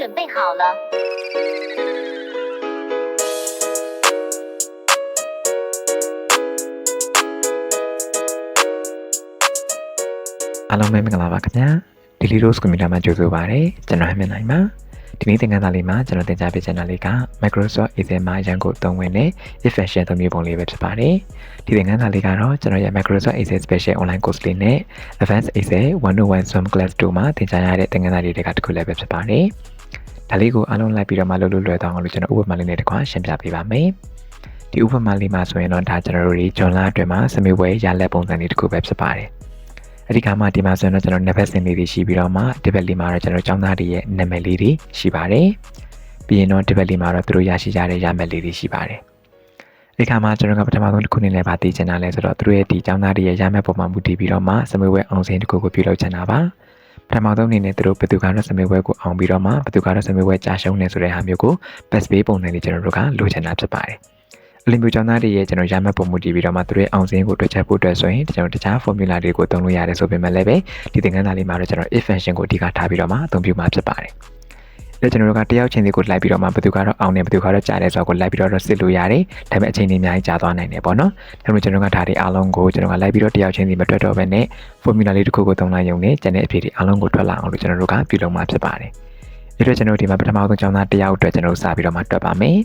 准备好了。 အားလုံးပဲမင်္ဂလာပါခင်ဗျာ Daily Rose Computer မှာကြိုဆိုပါရစေကျွန်တော်ဟမင်းနိုင်ပါဒီနေ့သင်ခန်းစာလေးမှာကျွန်တော်သင်ကြားပေးချင်တာလေးက Microsoft Excel မှာရန်ကုန်သုံးဝင်တဲ့ if function သုံးမျိုးပုံလေးပဲဖြစ်ပါတယ်ဒီသင်ခန်းစာလေးကတော့ကျွန်တော်ရဲ့ Microsoft Excel Special Online Course လေးနဲ့ Advanced Excel 101 Swim Class 2မှာသင်ကြားရတဲ့သင်ခန်းစာလေးတွေကတစ်ခုလည်းပဲဖြစ်ပါတယ် ဒါလေးကိုအားလုံးလိုက်ပြီးတော့မှလုပ်လို့လွယ်သွားအောင်လို့ကျွန်တော်ဥပမာလေးနဲ့တစ်ခွရှင်းပြပေးပါမယ်ဒီဥပမာလေးမှာဆိုရင်တော့ဒါကျွန်တော်တို့ဒီဂျွန်လာအတွင်းမှာစမေဝဲရလက်ပုံစံလေးတစ်ခုပဲဖြစ်ပါတယ်အဲ့ဒီခါမှဒီမှာဆိုရင်တော့ကျွန်တော် navigation လေးတွေရှိပြီးတော့မှဒီဘက်လေးမှာတော့ကျွန်တော်ចောင်းသားတွေရဲ့နာမည်လေးတွေရှိပါတယ်။ပြီးရင်တော့ဒီဘက်လေးမှာတော့သူတို့ရရှိကြတဲ့ရမယ်လေးတွေရှိပါတယ်။ဒီခါမှာကျွန်တော်ကပထမဆုံးတစ်ခုအနေနဲ့ဗာသိချင်တာလဲဆိုတော့သူတို့ရဲ့ဒီចောင်းသားတွေရဲ့ရမယ်ပုံမှာမူတည်ပြီးတော့မှစမေဝဲအောင်စင်းတစ်ခုကိုပြုလုပ်ချင်တာပါ။ ပထမဆုံးအနေနဲ့သူတို့ဘယ်သူကတော့စမေဝဲကိုအောင်ပြီးတော့မှဘယ်သူကတော့စမေဝဲကြာရှုံးနေဆိုတဲ့ဟာမျိုးကို best pay ပုံစံလေးကျွန်တော်တို့ကလိုချင်တာဖြစ်ပါတယ်။အလီမျိုးကျောင်းသားတွေရဲ့ကျွန်တော်ရမှတ်ပုံမူတည်ပြီးတော့မှသူတို့ရဲ့အောင်စင်းကိုတွက်ချက်ဖို့အတွက်ဆိုရင်ကျွန်တော်တခြား formula တွေကိုသုံးလို့ရတယ်ဆိုပေမဲ့လည်းပဲဒီသင်ခန်းစာလေးမှာတော့ကျွန်တော် if function ကိုအဓိကထားပြီးတော့မှအသုံးပြုမှာဖြစ်ပါတယ်။ ဒါကျွန်တော်တို့ကတယောက်ချင်းစီကိုလိုက်ပြီးတော့မှဘယ်သူကတော့အောင်နေဘယ်သူကတော့ကြားတယ်ဆိုတော့ကိုလိုက်ပြီးတော့စစ်လို့ရတယ်။ဒါပေမဲ့အချိန်ကြီးအများကြီးကြာသွားနိုင်တယ်ပေါ့နော်။ဒါပေမဲ့ကျွန်တော်ကဒါတွေအားလုံးကိုကျွန်တော်ကလိုက်ပြီးတော့တယောက်ချင်းစီမတွက်တော့ဘဲနဲ့ formula လေးတစ်ခုကိုသုံးလိုက်ရုံနဲ့ကျန်တဲ့အဖြေတွေအားလုံးကိုထွက်လာအောင်လို့ကျွန်တော်တို့ကပြုလုပ်မှာဖြစ်ပါတယ်။ဒီတော့ကျွန်တော်ဒီမှာပထမဆုံးကျောင်းသားတယောက်အတွက်ကျွန်တော်စပြီးတော့မှတွက်ပါမယ်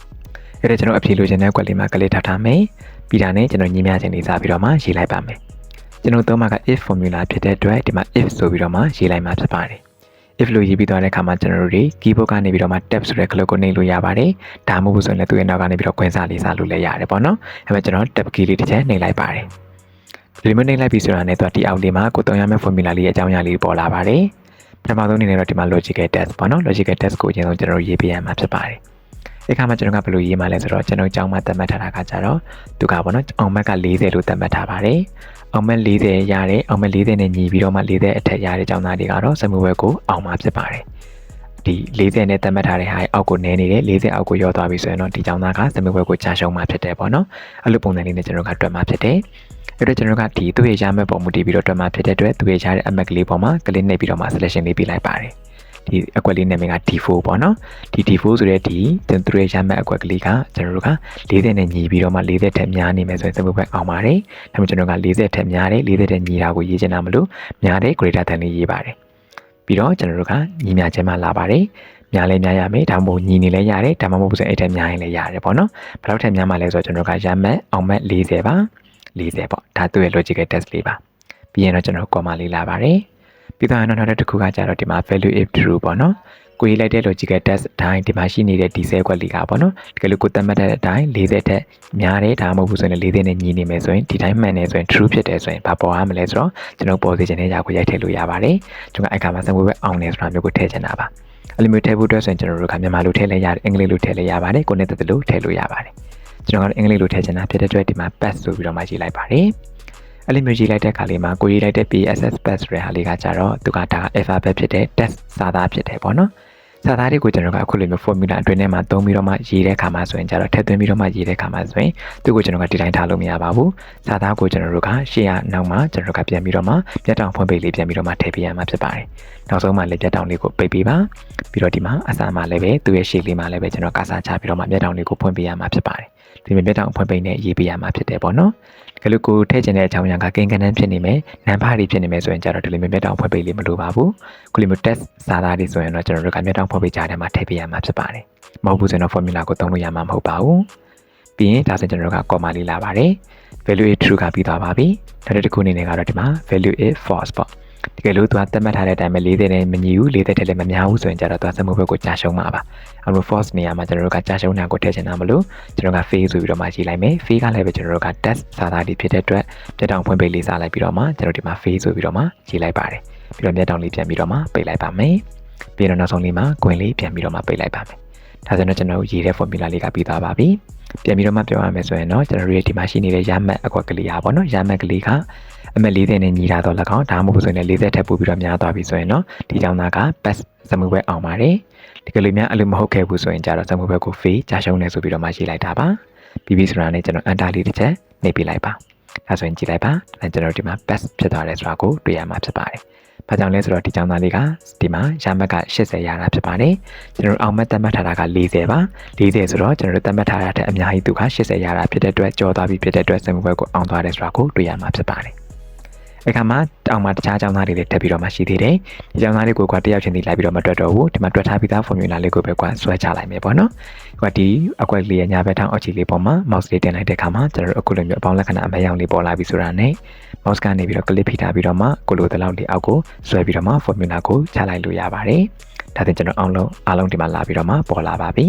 ။အဲ့ဒါကျွန်တော်အဖြေလိုချင်တဲ့ကွက်လေးမှာကလေးထားထားမယ်ပြီးတာနဲ့ကျွန်တော်ညီမျှခြင်းလေးစပြီးတော့မှရေးလိုက်ပါမယ်ကျွန်တော်သုံးမှာက if formula ဖြစ်တဲ့အတွက်ဒီမှာ if ဆိုပြီးတော့မှရေးလိုက်မှာဖြစ်ပါတယ် if လို့ရေးပြီးသွားတဲ့အခါမှာကျွန်တော်တို့ဒီ keyboard ကနေပြီးတော့မှ tab ဆိုတဲ့ခလုတ်ကိုနှိပ်လို့ရပါတယ်ဒါမှမဟုတ်ဆိုရင်လည်းသူ့ရဲ့နောက်ကနေပြီးတော့ခွင့်စာလေးစလို့လည်းရတယ်ပေါ့နော်အဲ့မဲ့ကျွန်တော် tab key လေးတစ်ချက်နှိပ်လိုက်ပါတယ်ဒီလိုမျိုးနှိပ်လိုက်ပြီးဆိုတာနဲ့သူကဒီအောက်လေးမှာကိုသုံးရမယ့် formula လေးရဲ့အကြောင်းအရာလေးပေါ်လာပါတယ်ပထမဆုံးအနေနဲ့တော့ဒီမှာ logical test ပေါ့နော် logical test ကိုအရင်ဆုံးကျွန်တော်တို့ရေးပေးရမှာဖြစ်ပါတယ်ဒီခါမှာကျွန်တော်ကဘယ်လိုရေးမှလဲဆိုတော့ကျွန်တော်ကြောင်းမှသတ်မှတ်ထားတာကကြတော့သူကပေါ့နော်အောင်မက်က40လို့သတ်မှတ်ထားပါတယ် အောင်မက်40ရတယ်အောင်မက်40နဲ့ညီပြီးတော့မှ40အထက်ရတဲ့ကြောင်းသားတွေကတော့စမှုဘက်ကိုအောင်မှာဖြစ်ပါတယ်ဒီ40နဲ့သတ်မှတ်ထားတဲ့ဟာအောက်ကိုနည်းနေတယ်40အောက်ကိုရောသွားပြီဆိုရင်တော့ဒီကြောင်းသားကစမှုဘက်ကိုကြာရှုံးမှာဖြစ်တယ်ပေါ့နော်အဲ့လိုပုံစံလေးနဲ့ကျွန်တော်ကတွက်မှာဖြစ်တယ်အဲ့တော့ကျွန်တော်ကဒီသူ့ရဲ့ရမယ့်ပုံမူတည်ပြီးတော့တွက်မှာဖြစ်တဲ့အတွက်သူ့ရဲ့ရတဲ့အမက်ကလေးပေါ်မှာကလစ်နှိပ်ပြီးတော့မှ selection လေးပြလိုက်ပါတယ် ဒီအကွက်လေးနာမည်က D4 ပေါ့နော်ဒီ D4 ဆိုတဲ့ဒီကျွန်တော်တို့ရမယ့်အကွက်ကလေးကကျွန်တော်တို့က40နဲ့ညီပြီးတော့မှ40ထက်များနေမယ်ဆိုရင်စမှုဘက်အောင်ပါတယ်ဒါပေမဲ့ကျွန်တော်က40ထက်များတယ်40ထက်ညီတာကိုရေးချင်တာမလို့များတယ် greater than လေးရေးပါတယ်ပြီးတော့ကျွန်တော်တို့ကညီမျှခြင်းမှလာပါတယ်များလဲများရမယ်ဒါမှမဟုတ်ညီနေလဲရတယ်ဒါမှမဟုတ်ဆိုရင်အဲ့ထက်များရင်လည်းရတယ်ပေါ့နော်ဘယ်လောက်ထက်များမှလဲဆိုတော့ကျွန်တော်ကရမယ်အောင်မဲ့40ပါ40ပေါ့ဒါသူ့ရဲ့ logical test လေးပါပြီးရင်တော့ကျွန်တော် comma လေးလာပါတယ် ပြီးတော့နောက်တစ်ခုကကြတော့ဒီမှာ value if true ပေါ့နော်ကိုရေးလိုက်တဲ့ logical test အတိုင်းဒီမှာရှိနေတဲ့ဒီဆဲကွက်လေးကပေါ့နော်တကယ်လို့ကိုသတ်မှတ်တဲ့အတိုင်း40ထက်များတယ်ဒါမှမဟုတ်ဘူးဆိုရင်40နဲ့ညီနေမယ်ဆိုရင်ဒီတိုင်းမှန်တယ်ဆိုရင် true ဖြစ်တယ်ဆိုရင်ဘာပေါ်ရမလဲဆိုတော့ကျွန်တော်ပေါ်စေချင်တဲ့ຢာကိုရိုက်ထည့်လို့ရပါတယ်ကျွန်တော်အဲ့ခါမှာစံဝဲပဲအောင်တယ်ဆိုတာမျိုးကိုထည့်ချင်တာပါအဲ့လိုမျိုးထည့်ဖို့အတွက်ဆိုရင်ကျွန်တော်တို့ကမြန်မာလိုထည့်လဲရတယ်အင်္ဂလိပ်လိုထည့်လဲရပါတယ်ကိုနဲ့တက်တယ်လို့ထည့်လို့ရပါတယ်ကျွန်တော်ကတော့အင်္ဂလိပ်လိုထည့်ချင်တာဖြစ်တဲ့အတွက်ဒီမှာ pass ဆိုပြီးတော့မှရေးလိုက်ပါတယ် အဲ့လိုမျိုးရေးလိုက်တဲ့အခါလေးမှာကိုရေးလိုက်တဲ့ PSS pass ဆိုတဲ့ဟာလေးကကြတော့သူကဒါ alphabet ဖြစ်တဲ့ test စာသားဖြစ်တယ်ပေါ့နော်စာသားတွေကိုကျွန်တော်ကအခုလိုမျိုး formula အတွင်းထဲမှာသုံးပြီးတော့မှရေးတဲ့အခါမှာဆိုရင်ကြတော့ထည့်သွင်းပြီးတော့မှရေးတဲ့အခါမှာဆိုရင်သူ့ကိုကျွန်တော်ကဒီတိုင်းထားလို့မရပါဘူးစာသားကိုကျွန်တော်တို့ကရှေ့ရနောက်မှာကျွန်တော်တို့ကပြန်ပြီးတော့မှပြတ်တောင်ဖွင့်ပိတ်လေးပြန်ပြီးတော့မှထည့်ပေးရမှာဖြစ်ပါတယ်နောက်ဆုံးမှလည်းပြတ်တောင်လေးကိုပိတ်ပေးပါပြီးတော့ဒီမှာအစာမှာလည်းပဲသူ့ရဲ့ရှေ့လေးမှာလည်းပဲကျွန်တော်ကစားချပြီးတော့မှပြတ်တောင်လေးကိုဖွင့်ပေးရမှာဖြစ်ပါတယ်ဒီမြတ်တောင်ဖွင့်ပိတ်နဲ့ရေးပေးရမှာဖြစ်တယ်ပေါ့နော် ကလေးကိုထည့်ချင်တဲ့အကြောင်းအရာကကိန်းကနန်းဖြစ်နေမယ်နံပါတ်တွေဖြစ်နေမယ်ဆိုရင်ကြတော့ဒီလိုမျိုးမြတ်တောင်ဖွင့်ပိတ်လေးမလိုပါဘူးခုလိုမျိုး test စာသားတွေဆိုရင်တော့ကျွန်တော်တို့ကမြတ်တောင်ဖွင့်ပိတ်ကြားထဲမှာထည့်ပေးရမှာဖြစ်ပါတယ်မဟုတ်ဘူးဆိုရင်တော့ formula ကိုသုံးလို့ရမှာမဟုတ်ပါဘူးပြီးရင်ဒါဆိုကျွန်တော်တို့က comma လေးလာပါတယ် value is true ကပြီးသွားပါပြီနောက်တစ်ခုအနေနဲ့ကတော့ဒီမှာ value is false ပေါ့ တကယ်လို့သူကသတ်မှတ်ထားတဲ့အတိုင်းပဲ40နဲ့မညီဘူး40ထက်လည်းမများဘူးဆိုရင်ကြတော့သူကစမှုဘက်ကိုကြာရှုံးမှာပါအဲ့လို false နေရာမှာကျွန်တော်တို့ကကြာရှုံးတာကိုထည့်ချင်တာမလို့ကျွန်တော်က fail ဆိုပြီးတော့မှရေးလိုက်မယ် fail ကလည်းပဲကျွန်တော်တို့က test စာသားတွေဖြစ်တဲ့အတွက်ပြတ်တောင်ဖွင့်ပိတ်လေးစားလိုက်ပြီးတော့မှကျွန်တော်ဒီမှာ fail ဆိုပြီးတော့မှရေးလိုက်ပါတယ်ပြီးတော့မြတ်တောင်လေးပြန်ပြီးတော့မှပိတ်လိုက်ပါမယ်ပြီးတော့နောက်ဆုံးလေးမှာ queen လေးပြန်ပြီးတော့မှပိတ်လိုက်ပါမယ်ဒါဆိုတော့ကျွန်တော်ရေးတဲ့ formula လေးကပြီးသွားပါပြီပြန်ပြီးတော့မှပြောရမယ်ဆိုရင်တော့ကျွန်တော်တို့ရဲ့ဒီမှာရှိနေတဲ့ရမှတ်အကွက်ကလေးอ่ะပေါ့နော်ရမှတ်ကလေးက အမက်40နဲ့ညီတာတော့၎င်းဒါမှမဟုတ်ဆိုရင်40ထက်ပိုပြီးတော့များသွားပြီဆိုရင်တော့ဒီကြောင့်သားက pass စမှုပဲအောင်ပါတယ်ဒီကလေးများအဲ့လိုမဟုတ်ခဲ့ဘူးဆိုရင်ကြတော့စမှုဘက်ကို fail ကြာရှုံးနေဆိုပြီးတော့မှရေးလိုက်တာပါပြီးပြီဆိုတာနဲ့ကျွန်တော် enter လေးတစ်ချက်နှိပ်ပြလိုက်ပါဒါဆိုရင်ကြည့်လိုက်ပါဒါကျွန်တော်တို့ဒီမှာ best ဖြစ်သွားတယ်ဆိုတာကိုတွေ့ရမှာဖြစ်ပါတယ်ဘာကြောင့်လဲဆိုတော့ဒီကျောင်းသားလေးကဒီမှာရမက်က80ရတာဖြစ်ပါတယ်ကျွန်တော်တို့အောင်မတ်တတ်မှတ်ထားတာက40ပါ40ဆိုတော့ကျွန်တော်တို့တတ်မှတ်ထားတာတဲ့အများကြီးသူက80ရတာဖြစ်တဲ့အတွက်ကြော်သွားပြီဖြစ်တဲ့အတွက်စင်မှုဘက်ကိုအောင်သွားတယ်ဆိုတာကိုတွေ့ရမှာဖြစ်ပါတယ် အခါမှာတောင်မှာတခြားကျောင်းသားတွေလည်းတက်ပြီးတော့မှရှိသေးတယ်ဒီကျောင်းသားလေးကိုကတယောက်ချင်းစီလိုက်ပြီးတော့မတွက်တော့ဘူးဒီမှာတွက်ထားပြီးသား formula လေးကိုပဲကွာဆွဲချလိုက်မယ်ပေါ့နော်ဒီကဒီအကွက်လေးရညာဘက်ထောင်အောက်ခြေလေးပေါ်မှာ mouse လေးတင်လိုက်တဲ့အခါမှာကျွန်တော်တို့အခုလိုမျိုးအပေါင်းလက္ခဏာအမယောင်လေးပေါ်လာပြီဆိုတာနဲ့ mouse ကနေပြီးတော့ click ဖိထားပြီးတော့မှကိုလိုတလောက်ဒီအောက်ကိုဆွဲပြီးတော့မှ formula ကိုချလိုက်လို့ရပါတယ်ဒါသင်ကျွန်တော်အောင်လုံးအားလုံးဒီမှာလာပြီးတော့မှပေါ်လာပါပြီ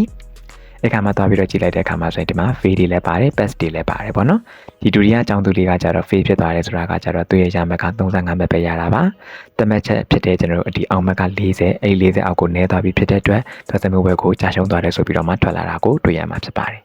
အခါမှာသွားပြီးတော့ကြည့်လိုက်တဲ့အခါမှာဆိုရင်ဒီမှာ fade တွေလည်းပါတယ် pass တွေလည်းပါတယ်ပေါ့နော်ဒီဒုတိယအကြောင်းသူလေးကကြတော့ fade ဖြစ်သွားတယ်ဆိုတာကကြတော့သူ့ရဲ့ရမက်က35မက်ပဲရတာပါတမက်ချက်ဖြစ်တဲ့ကျွန်တော်တို့ဒီအောင်မက်က40အဲ့40အောက်ကိုနည်းသွားပြီဖြစ်တဲ့အတွက်သွားစမှုဘက်ကိုကြာရှုံးသွားတယ်ဆိုပြီးတော့မှထွက်လာတာကိုတွေ့ရမှာဖြစ်ပါတယ်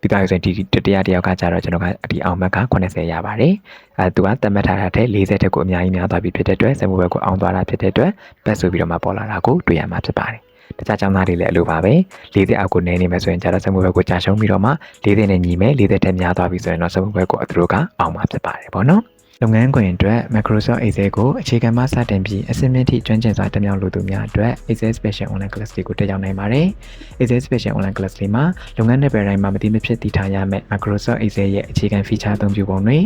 ပြီးတော့ဆိုရင်ဒီတတိယတယောက်ကကြတော့ကျွန်တော်ကဒီအောင်မက်က80ရပါတယ်အဲသူကတတ်မှတ်ထားတာတဲ့40တက်ကိုအများကြီးများသွားပြီဖြစ်တဲ့အတွက်စမှုဘက်ကိုအောင်သွားတာဖြစ်တဲ့အတွက်ပတ်ဆိုပြီးတော့မှပေါ်လာတာကိုတွေ့ရမှာဖြစ်ပါတယ် တခြားကျောင်းသားတွေလည်းအလိုပါပဲ40အောက်ကိုနည်းနေမယ်ဆိုရင်ကျတော့စမှုဘက်ကိုကြာရှုံးပြီးတော့မှ40နဲ့ညီမယ်40တက်များသွားပြီဆိုရင်တော့စမှုဘက်ကိုအတူတူကအောင်မှာဖြစ်ပါတယ်ပေါ့နော် လုပ်ငန်းခွင်အတွက် Microsoft Excel ကိုအခြေခံမှစတင်ပြီးအဆင့်မြင့်ထိကျွမ်းကျင်စွာတက်မြောက်လိုသူများအတွက် Excel Special Online Class တွေကိုတက်ရောက်နိုင်ပါတယ်။ Excel Special Online Class တွေမှာလုပ်ငန်းနယ်ပယ်တိုင်းမှာမတိမဖြစ်တည်ထားရမယ့် Microsoft Excel ရဲ့အခြေခံ feature အသုံးပြုပုံတွေ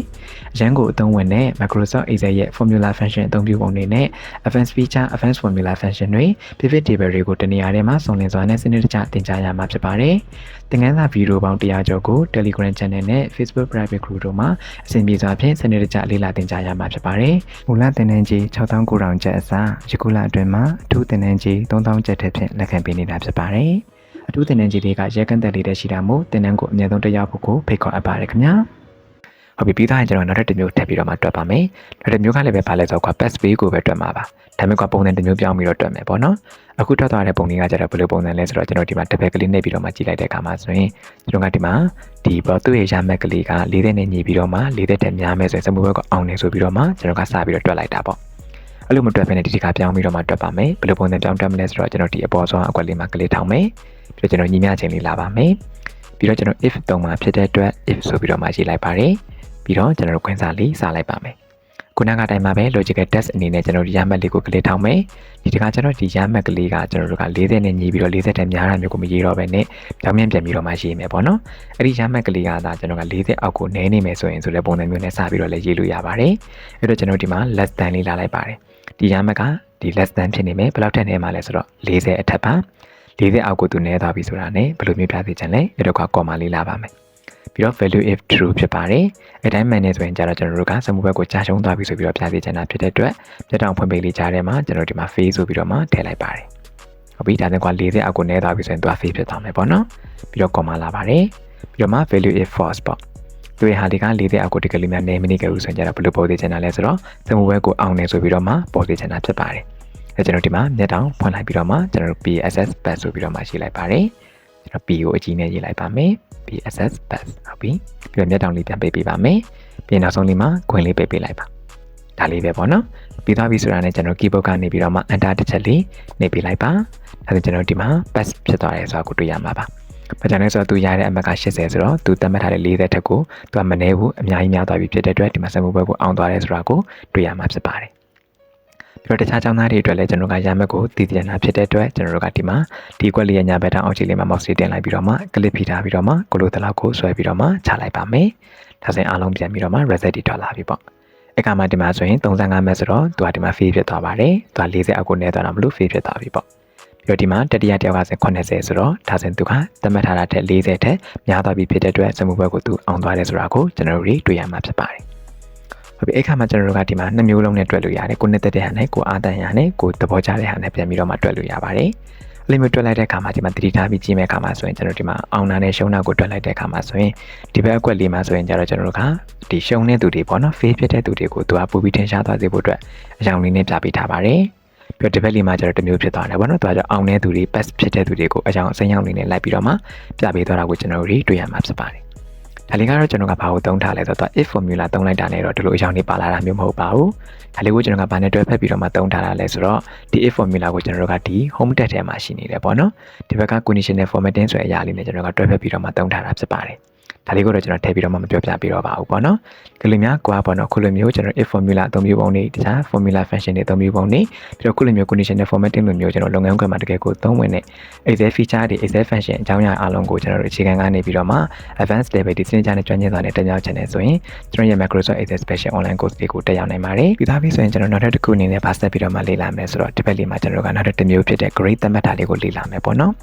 အရန်ကိုအသုံးဝင်တဲ့ Microsoft Excel ရဲ့ formula function အသုံးပြုပုံတွေနဲ့ advanced feature advanced formula function တွေ pivot table တွေကိုတနေရာထဲမှာစုံလင်စွာနဲ့စနစ်တကျသင်ကြားရမှာဖြစ်ပါတယ်။သင်ခန်းစာဗီဒီယိုပေါင်း100ကျော်ကို Telegram Channel နဲ့ Facebook Private Group တို့မှာအစဉ်ပြေစွာဖြင့်စနစ်တကျလေ့လာသင်ကြားရမှာဖြစ်ပါတယ်။မူလသင်တန်းကြီး6900ကျပ်အစားယခုလအတွင်းမှာအထူးသင်တန်းကြီး3000ကျပ်ထက်ဖြင့်လက်ခံပေးနေတာဖြစ်ပါတယ်။အထူးသင်တန်းကြီးတွေကရဲကန့်သက်လေးတဲ့ရှိတာမို့သင်တန်းကိုအမြဲတမ်းတက်ရောက်ဖို့ကိုဖိတ်ခေါ်အပ်ပါတယ်ခင်ဗျာ။ ဟုတ်ပြီပြီးသားရင်ကျွန်တော်နောက်တစ်မျိုးထပ်ပြီးတော့မှတွက်ပါမယ်နောက်တစ်မျိုးကလည်းပဲပါလဲဆိုတော့ pass pay ကိုပဲတွက်မှာပါဒါပေမဲ့ကပုံစံတစ်မျိုးပြောင်းပြီးတော့တွက်မယ်ပေါ့နော်အခုတွက်သွားတဲ့ပုံလေးကကျတော့ဘယ်လိုပုံစံလဲဆိုတော့ကျွန်တော်ဒီမှာတစ်ဖက်ကလေးနှိပ်ပြီးတော့မှကြည့်လိုက်တဲ့အခါမှာဆိုရင်ကျွန်တော်ကဒီမှာဒီပေါ်သူ့ရဲ့ရမက်ကလေးက40နဲ့ညီပြီးတော့မှ40တက်များမယ်ဆိုရင်စမှုဘက်ကအောင်နေဆိုပြီးတော့မှကျွန်တော်ကစပြီးတော့တွက်လိုက်တာပေါ့အဲ့လိုမတွက်ဖ ೇನೆ ဒီဒီကပြောင်းပြီးတော့မှတွက်ပါမယ်ဘယ်လိုပုံစံပြောင်းတွက်မလဲဆိုတော့ကျွန်တော်ဒီအပေါ်ဆုံးအကွက်လေးမှာကလေးထောင်မယ်ပြီးတော့ကျွန်တော်ညီမျှချိန်လေးလာပါမယ်ပြီးတော့ကျွန်တော် if တုံးမှာဖြစ်တဲ့အတွက် if ဆိုပြီးတော့မှရေးလိုက်ပါတယ် ပြီးတော့ကျွန်တော်တို့ခွင့်စာလေးစလိုက်ပါမယ်ခုနကတိုင်းမှာပဲ logical test အနေနဲ့ကျွန်တော်ဒီရမှတ်လေးကိုကလေးထောင်းမယ်ဒီတခါကျွန်တော်ဒီရမှတ်ကလေးကကျွန်တော်တို့က40နဲ့ညီပြီးတော့40တက်များတာမျိုးကိုမရေးတော့ဘဲနဲ့ပြောင်းပြန်ပြန်ပြီးတော့မှရေးမယ်ပေါ့နော်အဲ့ဒီရမှတ်ကလေးကသာကျွန်တော်က40အောက်ကိုနည်းနေမယ်ဆိုရင်ဆိုတဲ့ပုံစံမျိုးနဲ့စပြီးတော့လည်းရေးလို့ရပါတယ်အဲ့တော့ကျွန်တော်ဒီမှာ less than လေးလာလိုက်ပါတယ်ဒီရမှတ်ကဒီ less than ဖြစ်နေမယ်ဘယ်လောက်ထက်နေမှာလဲဆိုတော့40အထက်ပါ40အောက်ကိုသူနည်းသွားပြီဆိုတာနဲ့ဘယ်လိုမျိုးပြသေးချင်လဲအဲ့တော့က comma လေးလာပါမယ် ပြီးတော့ value if true ဖြစ်ပါတယ်အဲတိုင်းမှန်နေဆိုရင်ကျတော့ကျွန်တော်တို့ကစမှုဘက်ကိုကြာရှုံးသွားပြီဆိုပြီးတော့ပြပြချင်တာဖြစ်တဲ့အတွက်ပြတောင်ဖွင့်ပေးလေးကြားထဲမှာကျွန်တော်ဒီမှာ face ဆိုပြီးတော့မှထည့်လိုက်ပါတယ်ဟုတ်ပြီဒါနဲ့က40အောက်ကိုနည်းသွားပြီဆိုရင်သူက face ဖြစ်သွားမယ်ပေါ့နော်ပြီးတော့ comma လာပါတယ်ပြီးတော့မှ value if false ပေါ့သူရဲ့ဟာဒီက40အောက်ကိုဒီကလေးများနည်းမနေကြဘူးဆိုရင်ကျတော့ဘယ်လိုပေါ်သေးချင်တာလဲဆိုတော့စမှုဘက်ကိုအောင်နေဆိုပြီးတော့မှပေါ်သေးချင်တာဖြစ်ပါတယ်အဲကျွန်တော်ဒီမှာမျက်တောင်ဖွင့်လိုက်ပြီးတော့မှကျွန်တော်တို့ PSS pass ဆိုပြီးတော့မှရေးလိုက်ပါတယ်ကျွန်တော် P ကိုအကြီးနဲ့ရေးလိုက်ပါမယ် PSS pass ဟုတ်ပြီပြီးတော့မျက်တောင်လေးပြန်ပေးပေးပါမယ်ပြီးနောက်ဆုံးလေးမှာခွင်လေးပေးပေးလိုက်ပါဒါလေးပဲပေါ့နော်ပြီးသွားပြီဆိုတာနဲ့ကျွန်တော် keyboard ကနေပြီးတော့မှ enter တစ်ချက်လေးနှိပ်ပေးလိုက်ပါဒါဆိုကျွန်တော်ဒီမှာ pass ဖြစ်သွားတယ်ဆိုတာကိုတွေ့ရမှာပါ။ဘာကြောင့်လဲဆိုတော့သူရတဲ့အမက်က80ဆိုတော့သူသတ်မှတ်ထားတဲ့40တက်ကိုသူကမနေဘူးအများကြီးများသွားပြီဖြစ်တဲ့အတွက်ဒီမှာစမှုဘက်ကိုအောင်သွားတယ်ဆိုတာကိုတွေ့ရမှာဖြစ်ပါတယ်။ ပြီးတော့တခြားကျောင်းသားတွေအတွက်လည်းကျွန်တော်ကရမက်ကိုတည်တည်နာဖြစ်တဲ့အတွက်ကျွန်တော်တို့ကဒီမှာဒီကွက်လေးရညာဘက်တောင်အောက်ခြေလေးမှာ mouse တင်လိုက်ပြီးတော့မှ clip ဖိထားပြီးတော့မှကိုလိုတလောက်ကိုဆွဲပြီးတော့မှချလိုက်ပါမယ်။ဒါဆိုရင်အားလုံးပြန်ပြီးတော့မှ reset တွေထွက်လာပြီပေါ့။အခါမှာဒီမှာဆိုရင်35မက်ဆိုတော့သူကဒီမှာ fade ဖြစ်သွားပါတယ်။သူက40အောက်ကိုနေသွားတာမလို့ fade ဖြစ်သွားပြီပေါ့။ပြီးတော့ဒီမှာတတိယတယောက်ကဆို80ဆိုတော့ဒါဆိုရင်သူကသတ်မှတ်ထားတာထက်40ထက်များသွားပြီဖြစ်တဲ့အတွက်စမှုဘက်ကိုသူအောင်သွားတယ်ဆိုတာကိုကျွန်တော်တို့တွေ့ရမှာဖြစ်ပါတယ်။ ဟုတ်ပြီအဲ့ခါမှာကျွန်တော်တို့ကဒီမှာနှစ်မျိုးလုံးနဲ့တွက်လို့ရတယ်ကိုနှစ်သက်တဲ့ဟာနဲ့ကိုအားတန်ဟာနဲ့ကိုသဘောကျတဲ့ဟာနဲ့ပြန်ပြီးတော့မှတွက်လို့ရပါတယ်အဲ့လိုမျိုးတွက်လိုက်တဲ့အခါမှာဒီမှာတတိထားပြီးကြည့်မဲ့အခါမှာဆိုရင်ကျွန်တော်ဒီမှာအောင်နာနဲ့ရှုံးနာကိုတွက်လိုက်တဲ့အခါမှာဆိုရင်ဒီဘက်အကွက်လေးမှာဆိုရင်ကျတော့ကျွန်တော်တို့ကဒီရှုံးတဲ့သူတွေပေါ့နော် face ဖြစ်တဲ့သူတွေကိုသူကပူပြီးထင်ရှားသွားစေဖို့အတွက်အကြောင်းလေးနဲ့ပြပေးထားပါတယ်ပြီးတော့ဒီဘက်လေးမှာကျတော့တစ်မျိုးဖြစ်သွားတယ်ပေါ့နော်သူကကျအောင်တဲ့သူတွေ pass ဖြစ်တဲ့သူတွေကိုအကြောင်းအစိမ်းရောင်လေးနဲ့လိုက်ပြီးတော့မှပြပေးသွားတာကိုကျွန်တော်တို့တွေ့ရမှာဖြစ်ပါတယ် ဒါလေးကတော့ကျွန်တော်ကဘာကိုသုံးထားလဲဆိုတော့ if formula သုံးလိုက်တာနဲ့တော့ဒီလိုအကြောင်းလေးပါလာတာမျိုးမဟုတ်ပါဘူးဒါလေးကိုကျွန်တော်ကဘာနဲ့တွဲဖက်ပြီးတော့မှသုံးထားတာလဲဆိုတော့ဒီ if formula ကိုကျွန်တော်တို့ကဒီ home tab ထဲမှာရှိနေတယ်ပေါ့နော်ဒီဘက်က conditional formatting ဆိုတဲ့အရာလေးနဲ့ကျွန်တော်ကတွဲဖက်ပြီးတော့မှသုံးထားတာဖြစ်ပါတယ် ဒါလေးကိုတော့ကျွန်တော်ထည့်ပြီးတော့မှမပြောပြပြတော့ပါဘူးပေါ့နော်ဒီလိုများကိုကပေါ့နော်ခုလိုမျိုးကျွန်တော် if formula အသုံးပြုပုံတွေတခြား formula function တွေအသုံးပြုပုံတွေပြီးတော့ခုလိုမျိုး conditional formatting လိုမျိုးကျွန်တော်လုပ်ငန်းခွင်မှာတကယ်ကိုသုံးဝင်တဲ့ Excel feature တွေ Excel function အကြောင်းအရာအားလုံးကိုကျွန်တော်တို့အခြေခံကနေပြီးတော့မှ advanced level ဒီစနစ်ကြတဲ့ကျွမ်းကျင်စွာနဲ့တက်ရောက်ချင်တယ်ဆိုရင်ကျွန်တော်ရဲ့ Microsoft Excel Special Online Course တွေကိုတက်ရောက်နိုင်ပါတယ်ပြီးသားပြီဆိုရင်ကျွန်တော်နောက်ထပ်တစ်ခုအနေနဲ့ပါဆက်ပြီးတော့မှလေ့လာမယ်ဆိုတော့ဒီဘက်လေးမှာကျွန်တော်တို့ကနောက်ထပ်တစ်မျိုးဖြစ်တဲ့ grade သတ်မှတ်တာလေးကိုလေ့လာမယ်ပေါ့နော်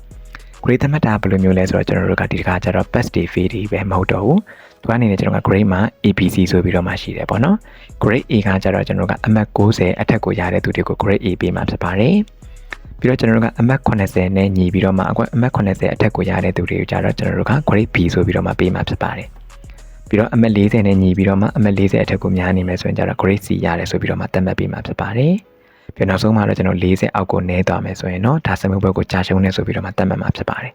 grade သတ်မှတ်တာဘယ်လိုမျိုးလဲဆိုတော့ကျွန်တော်တို့ကဒီတစ်ခါကျတော့ past day fee တွေပဲမဟုတ်တော့ဘူးသူကနေနေကျွန်တော်က grade မှာ APC ဆိုပြီးတော့မှရှိတယ်ပေါ့နော် grade A ကကျတော့ကျွန်တော်တို့ကအမှတ်90အထက်ကိုရတဲ့သူတွေကို grade A ပေးမှာဖြစ်ပါတယ်ပြီးတော့ကျွန်တော်တို့ကအမှတ်80နဲ့ညီပြီးတော့မှအမှတ်80အထက်ကိုရတဲ့သူတွေကိုကျတော့ကျွန်တော်တို့က grade B ဆိုပြီးတော့မှပေးမှာဖြစ်ပါတယ်ပြီးတော့အမှတ်40နဲ့ညီပြီးတော့မှအမှတ်40အထက်ကိုများနေမယ်ဆိုရင်ကျတော့ grade C ရတယ်ဆိုပြီးတော့မှသတ်မှတ်ပေးမှာဖြစ်ပါတယ် ပြီးနောက်ဆုံးမှာတော့ကျွန်တော်40အောက်ကိုနည်းသွားမယ်ဆိုရင်တော့ဒါစမှုဘက်ကိုကြာရှုံးနေဆိုပြီးတော့မှသတ်မှတ်မှာဖြစ်ပါတယ်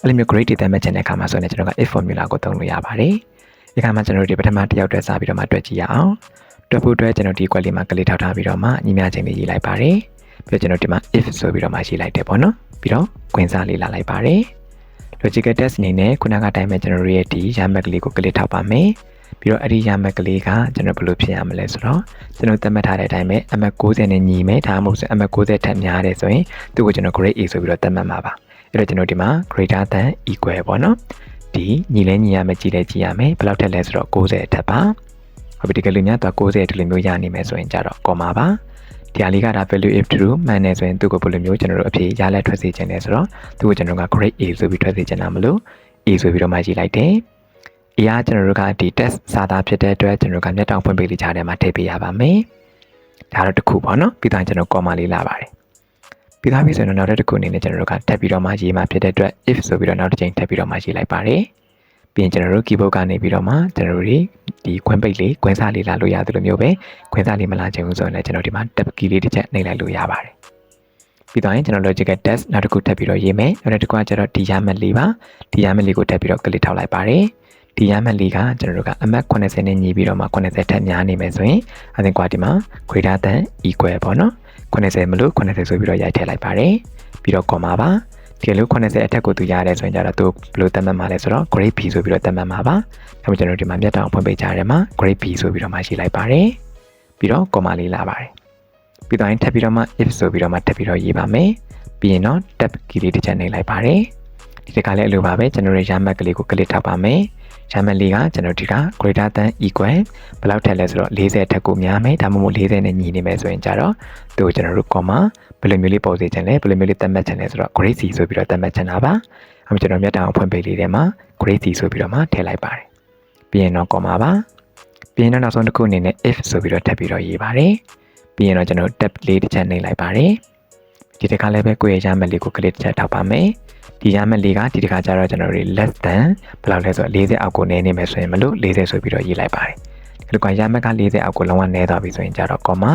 အဲ့လိုမျိုး grade တွေသတ်မှတ်ခြင်းတဲ့အခါမှာဆိုရင်ကျွန်တော်က if formula ကိုသုံးလို့ရပါတယ်ဒီခါမှာကျွန်တော်တို့ဒီပထမတစ်ယောက်တည်းစပြီးတော့မှတွက်ကြည့်ရအောင်တွက်ဖို့အတွက်ကျွန်တော်ဒီကွက်လေးမှာကလေးထောက်ထားပြီးတော့မှညီမချင်းလေးရေးလိုက်ပါတယ်ပြီးတော့ကျွန်တော်ဒီမှာ if ဆိုပြီးတော့မှရေးလိုက်တယ်ပေါ့နော်ပြီးတော့ခွင်စားလေးလာလိုက်ပါတယ် logical test အနေနဲ့ခုနကအတိုင်းပဲကျွန်တော်တို့ရဲ့ဒီရမက်ကလေးကိုကလေးထောက်ပါမယ် ပြီးတော့အဲ့ဒီရမက်ကလေးကကျွန်တော်ဘယ်လိုဖြစ်ရမလဲဆိုတော့ကျွန်တော်သတ်မှတ်ထားတဲ့အတိုင်းပဲအမှတ်60နဲ့ညီမယ်ဒါမှမဟုတ်အမှတ်60ထက်များတယ်ဆိုရင်သူ့ကိုကျွန်တော် grade A ဆိုပြီးတော့သတ်မှတ်မှာပါအဲ့တော့ကျွန်တော်ဒီမှာ greater than equal ပေါ့နော်ဒီညီလဲညီရမယ်ကြည်လဲကြည်ရမယ်ဘယ်လောက်ထက်လဲဆိုတော့60အထက်ပါဟုတ်ပြီဒီကလေးများတော့60ဒီလိုမျိုးရနိုင်မယ်ဆိုရင်ကြတော့ကော်မှာပါဒီဟာလေးကဒါ value if true မှန်တယ်ဆိုရင်သူ့ကိုဘယ်လိုမျိုးကျွန်တော်တို့အဖြေရလက်ထွက်စေချင်တယ်ဆိုတော့သူ့ကိုကျွန်တော်က grade A ဆိုပြီးထွက်စေချင်တာမလို့ A ဆိုပြီးတော့မှရေးလိုက်တယ် A ကကျွန်တော်တို့ကဒီ test စာသားဖြစ်တဲ့အတွက်ကျွန်တော်တို့ကမျက်တောင်ဖွင့်ပေးလေးချားထဲမှာထည့်ပေးရပါမယ်ဒါတော့တစ်ခုပေါ့နော်ပြီးတော့ကျွန်တော် comma လေးလာပါတယ်ပြီးသားပြီဆိုရင်နောက်တစ်ခုအနေနဲ့ကျွန်တော်တို့ကထပ်ပြီးတော့မှရေးမှာဖြစ်တဲ့အတွက် if ဆိုပြီးတော့နောက်တစ်ချိန်ထပ်ပြီးတော့မှရေးလိုက်ပါတယ်ပြီးရင်ကျွန်တော်တို့ keyboard ကနေပြီးတော့မှကျွန်တော်တို့ဒီခွင်းပိတ်လေးခွင်းစားလေးလာလို့ရတယ်လို့မျိုးပဲခွင်းစားလေးမလာချင်ဘူးဆိုရင်လည်းကျွန်တော်ဒီမှာ tab key လေးတစ်ချက်နှိပ်လိုက်လို့ရပါတယ်ပြီးတော့ရင်ကျွန်တော် logical test နောက်တစ်ခုထပ်ပြီးတော့ရေးမယ်နောက်တစ်ခုကကျတော့ဒီရမက်လေးပါဒီရမက်လေးကိုထပ်ပြီးတော့ကလစ်ထောက်လိုက်ပါတယ် ဒီရမက်လေးကကျွန်တော်တို့ကအမတ်80နဲ့ညီပြီးတော့မှ80ထက်များနေမယ်ဆိုရင်အသင်ကွာဒီမှာ greater than equal ပေါ့နော်80မလို့80ဆိုပြီးတော့ရိုက်ထည့်လိုက်ပါတယ်ပြီးတော့ comma ပါဒီလို80အထက်ကိုသူရတယ်ဆိုရင်ကြတော့သူဘယ်လိုသတ်မှတ်မှာလဲဆိုတော့ grade B ဆိုပြီးတော့သတ်မှတ်မှာပါဒါမှကျွန်တော်ဒီမှာမျက်တောင်ဖွင့်ပေးကြရဲမှာ grade B ဆိုပြီးတော့မှရေးလိုက်ပါတယ်ပြီးတော့ comma လေးလာပါတယ်ပြီးတော့ရင်ထပ်ပြီးတော့မှ if ဆိုပြီးတော့မှထပ်ပြီးတော့ရေးပါမယ်ပြီးရင်တော့ tab key လေးတစ်ချက်နှိပ်လိုက်ပါတယ်ဒီတခါလည်းအလိုပါပဲကျွန်တော်ရရမက်ကလေးကိုကလစ်ထောက်ပါမယ် ရမက်လေးကကျွန်တော်ဒီက greater than equal ဘယ်လောက်ထက်လဲဆိုတော့40အထက်ကိုများမယ်ဒါမှမဟုတ်40နဲ့ညီနေမယ်ဆိုရင်ကြတော့သူ့ကိုကျွန်တော်တို့ comma ဘယ်လိုမျိုးလေးပေါ်စေချင်လဲဘယ်လိုမျိုးလေးသတ်မှတ်ချင်လဲဆိုတော့ grade C ဆိုပြီးတော့သတ်မှတ်ချင်တာပါအခုကျွန်တော်မျက်တောင်ဖွင့်ပေးလေးထဲမှာ grade C ဆိုပြီးတော့မှထည့်လိုက်ပါတယ်ပြီးရင်တော့ comma ပါပြီးရင်တော့နောက်ဆုံးတစ်ခုအနေနဲ့ if ဆိုပြီးတော့ထပ်ပြီးတော့ရေးပါတယ်ပြီးရင်တော့ကျွန်တော် tab လေးတစ်ချက်နှိပ်လိုက်ပါတယ်ဒီတစ်ခါလည်းပဲကိုယ့်ရဲ့ရမက်လေးကိုကလစ်တစ်ချက်ထောက်ပါမယ် ဒီရမက်လေးကဒီတစ်ခါကျတော့ကျွန်တော်တို့ less than ဘယ်လောက်လဲဆိုတော့40အောက်ကိုနည်းနေမယ်ဆိုရင်မလို့40ဆိုပြီးတော့ရေးလိုက်ပါတယ်ဒီလိုကရမက်က40အောက်ကိုလုံးဝနည်းသွားပြီဆိုရင်ကျတော့ comma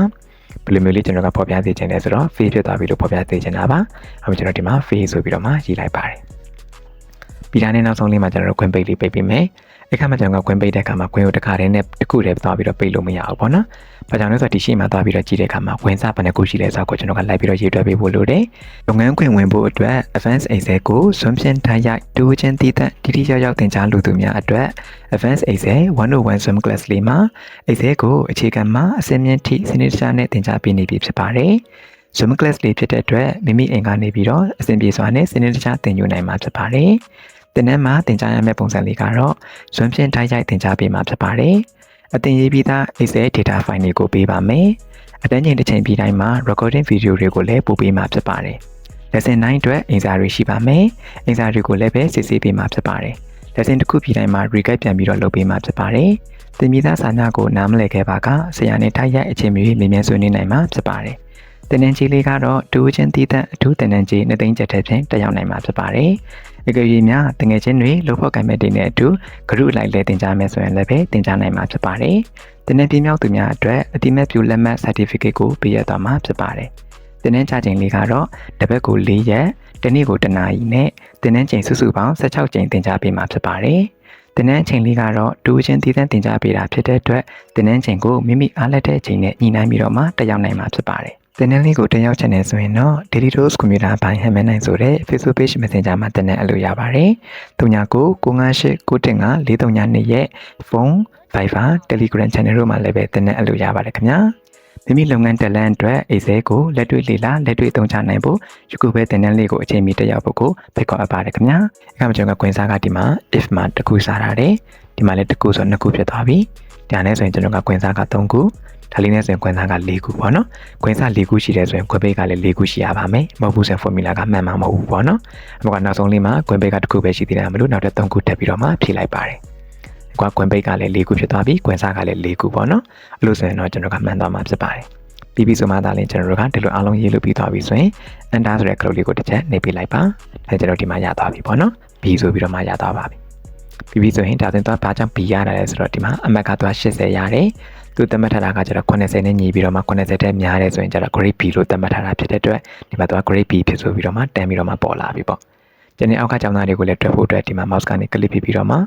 ဘယ်လိုမျိုးလေးကျွန်တော်ကဖော်ပြစေချင်လဲဆိုတော့ face ဖြစ်သွားပြီလို့ဖော်ပြစေချင်တာပါအခုကျွန်တော်ဒီမှာ face ဆိုပြီးတော့မှရေးလိုက်ပါတယ်ပြီးတာနဲ့နောက်ဆုံးလေးမှာကျွန်တော်တို့ခွင့်ပိတ်လေးပိတ်ပေးမယ် အခါမှာကျွန်တော်ကခွင့်ပိတ်တဲ့အခါမှာခွင့်ကိုတစ်ခါတည်းနဲ့တစ်ခုတည်းသွားပြီးတော့ပိတ်လို့မရဘူးပေါ့နော်။ဘာကြောင့်လဲဆိုတော့ဒီရှိမှသွားပြီးတော့ကြည့်တဲ့အခါမှာဝင်စားဘယ်နှခုရှိလဲဆိုတော့ကျွန်တော်ကလိုက်ပြီးတော့ရေးတွက်ပေးဖို့လိုတယ်။လုပ်ငန်းခွင့်ဝင်ဖို့အတွက် Advanced Excel ကိုစွန့်ဖြင့်ထားရိုက်တူချင်းတည်တဲ့တိတိကျကျသင်ကြားလူသူများအတွက် Advanced Excel 101 Swim Class လေးမှာ Excel ကိုအခြေခံမှာအစမြင့်ထိစနစ်တကျနဲ့သင်ကြားပေးနေပြီဖြစ်ပါတယ်။ Zoom class လေးဖြစ်တဲ့အတွက်မိမိအိမ်ကနေပြီးတော့အဆင်ပြေစွာနဲ့စနစ်တကျသင်ယူနိုင်မှာဖြစ်ပါတယ်။ တင်နန်းမှာသင်ကြားရမယ့်ပုံစံလေးကတော့ဇွန်ဖြင့်တိုက်ရိုက်သင်ကြားပေးမှာဖြစ်ပါတယ်။အသင်ရေးပြီးသား Excel data file တွေကိုပေးပါမယ်။အတန်းချိန်တစ်ချိန်ပြီးတိုင်းမှာ recording video တွေကိုလည်းပို့ပေးမှာဖြစ်ပါတယ်။ lesson 9အတွက်အင်စာတွေရှိပါမယ်။အင်စာတွေကိုလည်းပဲစစ်ဆေးပေးမှာဖြစ်ပါတယ်။ lesson တစ်ခုပြီးတိုင်းမှာ recap ပြန်ပြီးတော့လုပ်ပေးမှာဖြစ်ပါတယ်။သင်မိသားစာများကိုနားမလည်ခဲ့ပါကဆရာနဲ့တိုက်ရိုက်အချိန်မီမြင်မြန်ဆွေးနွေးနိုင်မှာဖြစ်ပါတယ်။ တင်နန်းကြီးလေးကတော့တူချင်းတည်တဲ့အထူးတင်နန်းကြီးနှစ်သိန်းချက်ထဲဖြင့်တက်ရောက်နိုင်မှာဖြစ်ပါတယ်။အကယ်၍များတငယ်ချင်းတွေလှုပ်ဖို့ကံမဲ့တွေနဲ့အတူဂရုလိုက်လဲတင်ကြမယ်ဆိုရင်လည်းပဲတင်ကြနိုင်မှာဖြစ်ပါတယ်။တင်းနှင်းပြင်းမြောက်သူများအတွက်အတိမတ်ပြုလက်မှတ် certificate ကိုပေးရသွားမှာဖြစ်ပါတယ်။တင်းနှင်းချချိန်လေးကတော့တစ်ပတ်ကို၄ရက်တနေ့ကိုတစ်နာရီနဲ့တင်းနှင်းချိန်စုစုပေါင်း16ချိန်တင်ကြပေးမှာဖြစ်ပါတယ်။တင်းနှင်းချိန်လေးကတော့တူချင်းတည်တန်းတင်ကြပေးတာဖြစ်တဲ့အတွက်တင်းနှင်းချိန်ကိုမိမိအားလက်တဲ့အချိန်နဲ့ညီနိုင်ပြီးတော့မှတက်ရောက်နိုင်မှာဖြစ်ပါတယ်။ တင်နန်းလေးကိုတင်ရောက်ချင်တယ်ဆိုရင်တော့ Daily Dose Computer ဘိုင်းဟမ်မန်နိုင်ဆိုတဲ့ Facebook Page Messenger မှာတင်တဲ့အလို့ရပါတယ်။39ကို958 9တင်က439ရဲ့ဖုန်း Viber Telegram Channel တို့မှာလည်းပဲတင်တဲ့အလို့ရပါတယ်ခင်ဗျာ။ မိမိလုပ်ငန်းတက်လန့်အတွက်အိစဲကိုလက်တွေ့လေ့လာလက်တွေ့သုံးချနိုင်ဖို့ယခုပဲတင်နန်းလေးကိုအချိန်မီတက်ရောက်ဖို့ကိုဖိတ်ခေါ်အပ်ပါတယ်ခင်ဗျာ။အခါမှာကျွန်တော်ကကွင်စားကဒီမှာ if မှာတစ်ခုစားရတယ်။ဒီမှာလည်းတစ်ခုဆိုနှစ်ခုဖြစ်သွားပြီ။ဒါနဲ့ဆိုရင်ကျွန်တော်ကကွင်စားက3ခုဒါလေးနဲ့ဆိုရင်ခွင်သားက၄ခုပေါ့နော်ခွင်စား၄ခုရှိတယ်ဆိုရင်ခွင်ပိတ်ကလည်း၄ခုရှိရပါမယ်မဟုတ်ဘူးဆိုရင် formula ကမှန်မှာမဟုတ်ဘူးပေါ့နော်အမကနောက်ဆုံးလေးမှာခွင်ပိတ်ကတစ်ခုပဲရှိသေးတယ်မလို့နောက်ထပ်၃ခုထပ်ပြီးတော့မှဖြည့်လိုက်ပါတယ် ကွာခွင်ပိတ်ကလည်း၄ခုဖြစ်သွားပြီခွင်စားကလည်း၄ခုပေါ့နော်အဲ့လိုဆိုရင်တော့ကျွန်တော်ကမှန်သွားမှာဖြစ်ပါတယ်ပြီးပြီဆိုမှသာလင်ကျွန်တော်တို့ကဒီလိုအားလုံးရေးလို့ပြီးသွားပြီဆိုရင် enter ဆိုတဲ့ကလုတ်လေးကိုတစ်ချက်နှိပ်ပေးလိုက်ပါအဲကျွန်တော်ဒီမှာရသွားပြီပေါ့နော် b ဆိုပြီးတော့မှရသွားပါပြီပြီးပြီဆိုရင်ဒါဆိုရင်တော့ဘာကြောင့် b ရတာလဲဆိုတော့ဒီမှာအမက်ကသွား80ရတယ်သူသတ်မှတ်ထားတာကကျတော့80နဲ့ညီပြီးတော့မှ80တဲ့များတယ်ဆိုရင်ကျတော့ grade B လို့သတ်မှတ်ထားတာဖြစ်တဲ့အတွက်ဒီမှာသူက grade B ဖြစ်ဆိုပြီးတော့မှတန်ပြီးတော့မှပေါ်လာပြီပေါ့။ကျန်တဲ့အောက်ကကျောင်းသားတွေကိုလည်းတွက်ဖို့အတွက်ဒီမှာ mouse ကနေ click ဖြစ်ပြီးတော့မှ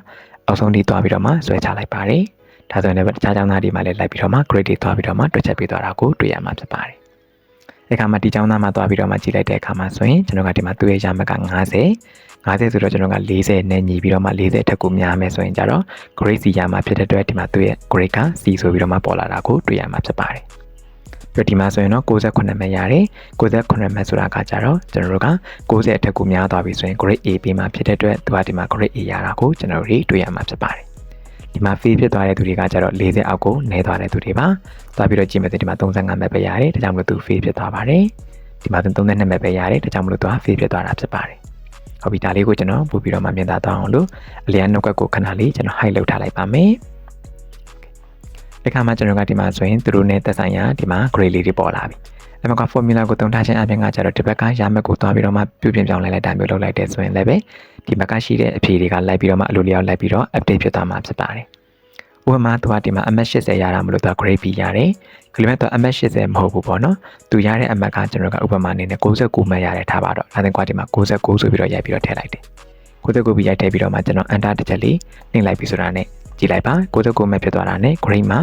အောက်ဆုံးထိသွားပြီးတော့မှဆွဲချလိုက်ပါတယ်။ဒါဆိုရင်လည်းတခြားကျောင်းသားတွေမှလည်းလိုက်ပြီးတော့မှ grade တွေသွားပြီးတော့မှတွက်ချက်ပေးသွားတာကိုတွေ့ရမှာဖြစ်ပါတယ်။ဒီခါမှာဒီကျောင်းသားမှာသွားပြီးတော့မှကြည့်လိုက်တဲ့အခါမှာဆိုရင်ကျွန်တော်ကဒီမှာသူ့ရဲ့ရမက90 50ဆိုတော့ကျွန်တော်က40နဲ့ညီပြီးတော့မှ40အထက်ကိုများမယ်ဆိုရင်ကြတော့ grade C ရမှာဖြစ်တဲ့အတွက်ဒီမှာသူ့ရဲ့ grade က C ဆိုပြီးတော့မှပေါ်လာတာကိုတွေ့ရမှာဖြစ်ပါတယ်။ ပြီးဒီမှာဆိုရင်တော့68မှတ်ရတယ်68မှတ်ဆိုတာကကြတော့ကျွန်တော်တို့က90အထက်ကိုများသွားပြီဆိုရင် grade A ပေးမှာဖြစ်တဲ့အတွက်သူကဒီမှာ grade A ရတာကိုကျွန်တော်တို့တွေ့ရမှာဖြစ်ပါတယ်။ဒီမှာ fail ဖြစ်သွားတဲ့သူတွေကကြတော့40အောက်ကိုနည်းသွားတဲ့သူတွေပါ။သွားပြီးတော့ကြည့်မယ်ဆိုဒီမှာ35မှတ်ပဲရတယ်ဒါကြောင့်မလို့သူ fail ဖြစ်သွားပါတယ်။ဒီမှာ32မှတ်ပဲရတယ်ဒါကြောင့်မလို့သူက fail ဖြစ်သွားတာဖြစ်ပါတယ်။ဟုတ်ပြီဒါလေးကိုကျွန်တော်ပို့ပြီးတော့မှမြင်သာသွားအောင်လို့အလျံနှုတ်ကပ်ကိုခဏလေးကျွန်တော် hide လုပ်ထားလိုက်ပါမယ် ဒီခါမှာကျွန်တော်ကဒီမှာဆိုရင်သူတို့နဲ့သက်ဆိုင်ရာဒီမှာ grade လေးတွေပေါ်လာပြီအဲ့မှာက formula ကိုသုံးထားခြင်းအပြင်ကကျတော့ဒီဘက်ကရမက်ကိုသွားပြီးတော့မှပြုပြင်ပြောင်းလဲလိုက်တာမျိုးလုပ်လိုက်တဲ့ဆိုရင်လည်းပဲဒီဘက်ကရှိတဲ့အဖြေတွေကလိုက်ပြီးတော့မှအလိုလျောက်လိုက်ပြီးတော့ update ဖြစ်သွားမှာဖြစ်ပါတယ်ဥပမာသူကဒီမှာ MS80 ရတာမလို့သူက grade B ရတယ်။ဒီလိုမဲ့သူ MS80 မဟုတ်ဘူးပေါ့နော်။သူရတဲ့အမှတ်ကကျွန်တော်ကဥပမာအနေနဲ့69မှတ်ရတယ်ထားပါတော့။ဒါသင်ကွာဒီမှာ69ဆိုပြီးတော့ရိုက်ပြီးတော့ထည့်လိုက်တယ်။69ပြီးရိုက်ထည့်ပြီးတော့မှကျွန်တော် enter တစ်ချက်လေးနှိပ်လိုက်ပြီးဆိုတာနဲ့ ကြည့်လိုက်ပါ69မှတ်ဖြစ်သွားတာနဲ့ grade မှာ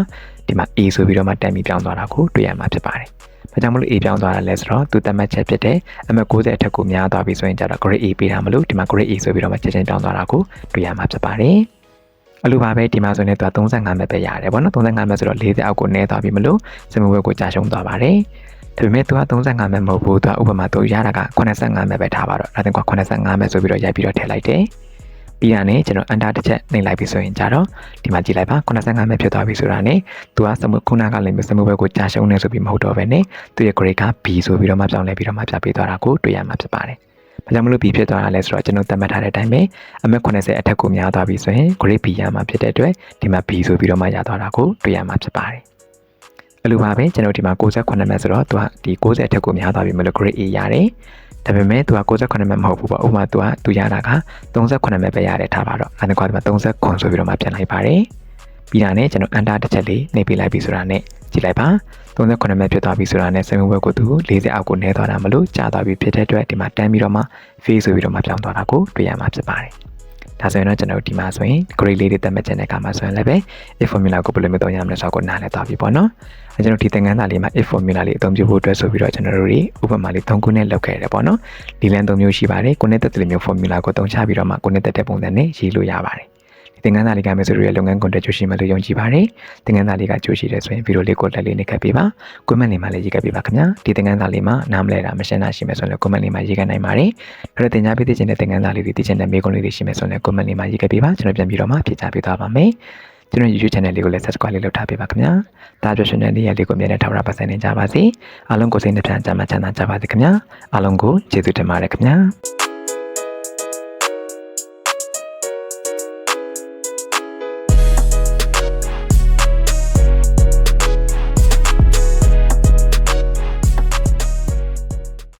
ဒီမှာ A ဆိုပြီးတော့မှတက်ပြီးပြောင်းသွားတာကိုတွေ့ရမှာဖြစ်ပါတယ်။ဘာကြောင့်မလို့ A ပြောင်းသွားတာလဲဆိုတော့သူသတ်မှတ်ချက်ဖြစ်တဲ့အမှတ်90အထက်ကိုများသွားပြီဆိုရင်ကျတော့ grade A ပေးတာမလို့ဒီမှာ grade A ဆိုပြီးတော့မှချက်ချင်းပြောင်းသွားတာကိုတွေ့ရမှာဖြစ်ပါတယ်။အလိုပါပဲဒီမှာဆိုရင်သူက35မှတ်ပဲရတယ်ပေါ့နော်35မှတ်ဆိုတော့40အောက်ကိုနည်းသွားပြီမလို့စမဝဲကိုကြာရှုံးသွားပါတယ်ဒါပေမဲ့သူက35မှတ်မဟုတ်ဘူးသူကဥပမာသူရတာက85မှတ်ပဲထားပါတော့ဒါတင်က85မှတ်ဆိုပြီးတော့ရိုက်ပြီးတော့ထည့်လိုက်တယ် ပြီးတာနဲ့ကျွန်တော် under တစ်ချက်နှိပ်လိုက်ပြီဆိုရင်ကြတော့ဒီမှာကြည့်လိုက်ပါ85မှတ်ဖြစ်သွားပြီဆိုတာနဲ့သူကစမခုနကလည်းစမဝဲကိုကြာရှုံးနေဆိုပြီးမဟုတ်တော့ဘဲနဲ့သူရဲ့ grade က B ဆိုပြီးတော့မှပြောင်းလဲပြီးတော့မှပြပေးသွားတာကိုတွေ့ရမှာဖြစ်ပါတယ်ဘာကြောင့်မလို့ B ဖြစ်သွားတာလဲဆိုတော့ကျွန်တော်သတ်မှတ်ထားတဲ့အတိုင်းပဲအမက်80အထက်ကိုများသွားပြီဆိုရင် grade B ရမှာဖြစ်တဲ့အတွက်ဒီမှာ B ဆိုပြီးတော့မှရသွားတာကိုတွေ့ရမှာဖြစ်ပါတယ်အလိုပါပဲကျွန်တော်ဒီမှာ68မှတ်ဆိုတော့သူကဒီ60အထက်ကိုများသွားပြီမလို့ grade A ရတယ် ဒါပေမဲ့သူက68မှတ်မဟုတ်ဘူးပေါ့ဥပမာသူကသူရတာက38မှတ်ပဲရတယ်ထားပါတော့အဲ့ဒါကဒီမှာ30ခွန်ဆိုပြီးတော့မှပြန်လိုက်ပါတယ်ပြီးတာနဲ့ကျွန်တော် under တစ်ချက်လေးနှိပ်ပေးလိုက်ပြီဆိုတာနဲ့ကြည့်လိုက်ပါ38မှတ်ဖြစ်သွားပြီဆိုတာနဲ့စင်ဝဲကိုသူ40အောက်ကိုနည်းသွားတာမလို့ကြာသွားပြီဖြစ်တဲ့အတွက်ဒီမှာတန်းပြီးတော့မှ face ဆိုပြီးတော့မှပြောင်းသွားတာကိုတွေ့ရမှာဖြစ်ပါတယ်ဒါဆိုရင်တော့ကျွန်တော်ဒီမှာဆိုရင် grade လေးတွေတက်မှတ်ချက်တဲ့အခါမှာဆိုရင်လည်းပဲ if formula ကိုဘယ်လိုမျိုးသုံးရမလဲဆိုတော့နားလည်သွားပြီပေါ့နော်အဲ ကျွန်တော်ဒီသင်ခန်းစာလေးမှာ if formula လေးအသုံးပြုဖို့အတွက်ဆိုပြီးတော့ကျွန်တော်တို့တွေဥပမာလေး၃ခုနဲ့လုပ်ခဲ့ရတယ်ပေါ့နော်ဒီလန်၃မျိုးရှိပါတယ်ကိုနဲ့တက်တဲ့မျိုး formula ကိုသုံးချပြီးတော့မှကိုနဲ့တက်တဲ့ပုံစံနဲ့ရေးလို့ရပါတယ်သင်ခန်းစာလေးကမယ်ဆိုရလုပ်ငန်းကွန်တက်ကြိုရှိမယ်လို့ယုံကြည်ပါတယ်သင်ခန်းစာလေးကကြိုရှိတယ်ဆိုရင်ဗီဒီယိုလေးကိုတက်လေးနှိပ်ခတ်ပေးပါကွန်မန့်လေးမှာလည်းရေးခတ်ပေးပါခင်ဗျာဒီသင်ခန်းစာလေးမှာနားမလဲတာမရှင်းတာရှိမယ်ဆိုရင်ကွန်မန့်လေးမှာရေးခတ်နိုင်ပါတယ်ဒါနဲ့သင်ကြားပေးသိချင်တဲ့သင်ခန်းစာလေးတွေသိချင်တဲ့မေးခွန်းလေးတွေရှိမယ်ဆိုရင်ကွန်မန့်လေးမှာရေးခတ်ပေးပါကျွန်တော်ပြန်ပြီးတော့မှဖြေချပေးသွားပါမယ် ကျွန်တော် YouTube channel လေးကိုလည်း subscribe လေးလုပ်ထားပေးပါခင်ဗျာ။ဒါကြွရှင်တဲ့နေ့ရက်လေးကိုအမြဲတမ်းထောက်ရပါဆိုင်နေကြပါစေ။အားလုံးကိုစိတ်နှပြချမ်းသာချမ်းသာကြပါစေခင်ဗျာ။အားလုံးကိုကျေးဇူးတင်ပါတယ်ခင်ဗျာ။